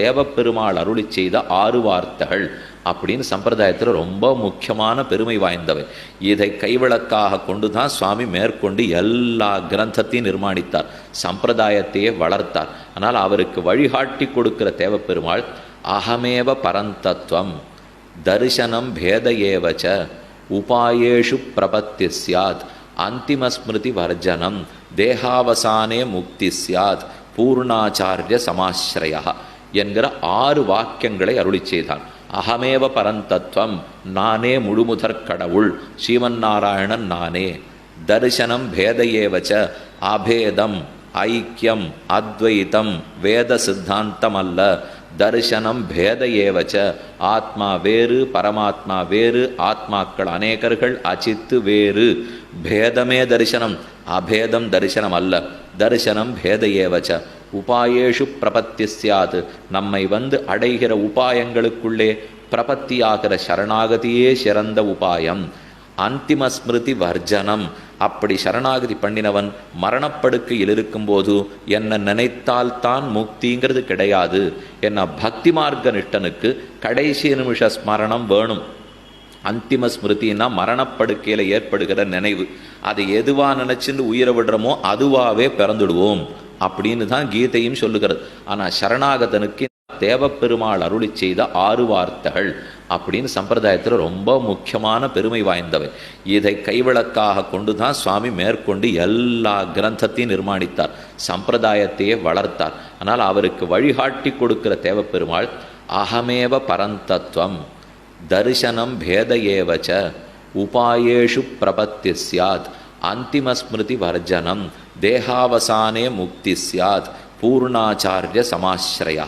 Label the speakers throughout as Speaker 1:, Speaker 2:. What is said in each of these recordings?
Speaker 1: தேவப்பெருமாள் அருளி செய்த ஆறு வார்த்தைகள் அப்படின்னு சம்பிரதாயத்தில் ரொம்ப முக்கியமான பெருமை வாய்ந்தவை. இதை கைவிளக்காக கொண்டு தான் சுவாமி மேற்கொண்டு எல்லா கிரந்தத்தையும் நிர்மாணித்தார். சம்பிரதாயத்தையே வளர்த்தார். ஆனால் அவருக்கு வழிகாட்டி கொடுக்கிற தேவப்பெருமாள் அகமேவ பரந்தத்துவம் தரிசனம் பேத ஏவச்ச உபாயேஷு பிரபத்தி சியாத் அந்திமஸ்மிருதி வர்ஜனம் தேகாவசானே முக்தி சியாத் பூர்ணாச்சாரிய சமாஸ்ரயா என்கிற ஆறு வாக்கியங்களை அருளி செய்தான். அகமேவ பரந்தத்துவம் நானே முழுமுதற் கடவுள் ஸ்ரீமன் நாராயணன் நானே. தரிசனம் பேதையேவச்ச அபேதம் ஐக்கியம் அத்வைத்தம் வேத சித்தாந்தம் அல்ல தரிசனம் பேத ஏவச்ச ஆத்மா வேறு பரமாத்மா வேறு ஆத்மாக்கள் அநேகர்கள் அச்சித்து வேறு. பேதமே தரிசனம் அபேதம் தரிசனம் அல்ல தரிசனம் பேத ஏவச்ச உபாயேஷு பிரபத்தி சாத் நம்மை வந்து அடைகிற உபாயங்களுக்குள்ளே பிரபத்தியாகிற சரணாகதியே சிறந்த உபாயம். அந்திம ஸ்மிருதி வர்ஜனம். அப்படி சரணாகதி பண்ணினவன் மரணப்படுக்கையில் இருக்கும்போது என்ன நினைத்தால்தான் முக்திங்கிறது கிடையாது. என்ன பக்தி மார்க்க நிஷ்டனுக்கு கடைசி நிமிஷ ஸ்மரணம் வேணும். அந்திம ஸ்மிருதினா மரணப்படுக்கையில் ஏற்படுகிற நினைவு. அதை எதுவாக நினைச்சுன்னு உயிரை விடுறோமோ அதுவாகவே பிறந்துடுவோம். அப்படின்னு தான் கீதையும் சொல்லுகிறது. ஆனால் சரணாகதனுக்கு தேவப்பெருமாள் அருளி செய்த ஆறு வார்த்தைகள் அப்படின்னு சம்பிரதாயத்தில் ரொம்ப முக்கியமான பெருமை வாய்ந்தவை. இதை கைவிளக்காக கொண்டு தான் சுவாமி மேற்கொண்டு எல்லா கிரந்தத்தையும் நிர்மாணித்தார். சம்பிரதாயத்தையே வளர்த்தார். ஆனால் அவருக்கு வழிகாட்டி கொடுக்கிற தேவப்பெருமாள் அகமேவ பரந்தத்துவம் தரிசனம் பேத ஏவச்ச உபாயேஷு பிரபத்தி சியாத் அந்திமஸ்மிருதி வர்ஜனம் தேகாவசானே முக்தி சியாத் பூர்ணாச்சாரிய சமாசிரயா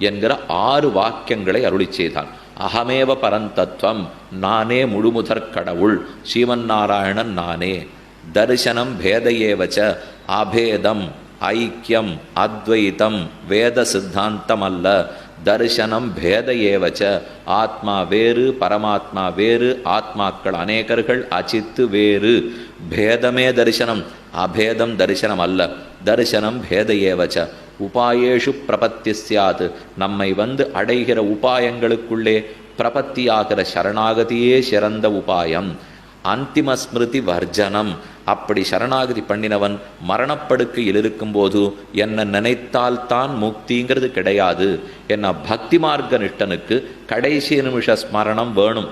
Speaker 1: என்கிற ஆறு வாக்கியங்களை அருளி செய்தான் அகமேவ பரந்தத்துவம் நானே முழுமுதற் கடவுள் ஸ்ரீமன் நாராயணன் நானே தரிசனம் பேதையேவச்ச அபேதம் ஐக்கியம் அத்வைதம் வேத சித்தாந்தம் அல்ல தரிசனம் பேத ஏவச்ச ஆத்மா வேறு பரமாத்மா வேறு ஆத்மாக்கள் அநேகர்கள் அச்சித்து வேறு. பேதமே தரிசனம் அபேதம் தரிசனம் அல்ல. தரிசனம் பேத ஏவச்ச உபாயேஷு பிரபத்தி சாத் நம்மை வந்து அடைகிற உபாயங்களுக்குள்ளே பிரபத்தியாகிற சரணாகதியே சிறந்த உபாயம். அந்திம ஸ்மிருதி வர்ஜனம். அப்படி சரணாகதி பண்ணினவன் மரணப்படுக்கையில் இருக்கும்போது என்ன நினைத்தால்தான் முக்திங்கிறது கிடையாது. என்ன பக்தி மார்க்க நிஷ்டனுக்கு கடைசி நிமிஷ ஸ்மரணம் வேணும்.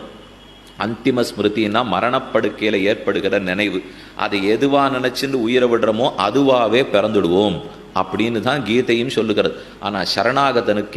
Speaker 1: அந்திம ஸ்மிருதின்னா மரணப்படுக்கையில் ஏற்படுகிற நினைவு. அதை எதுவா நினைச்சுன்னு உயிரை விடுறோமோ அதுவாகவே பிறந்துடுவோம். அப்படின்னு தான் கீதையும் சொல்லுகிறது. ஆனால் சரணாகதனுக்கு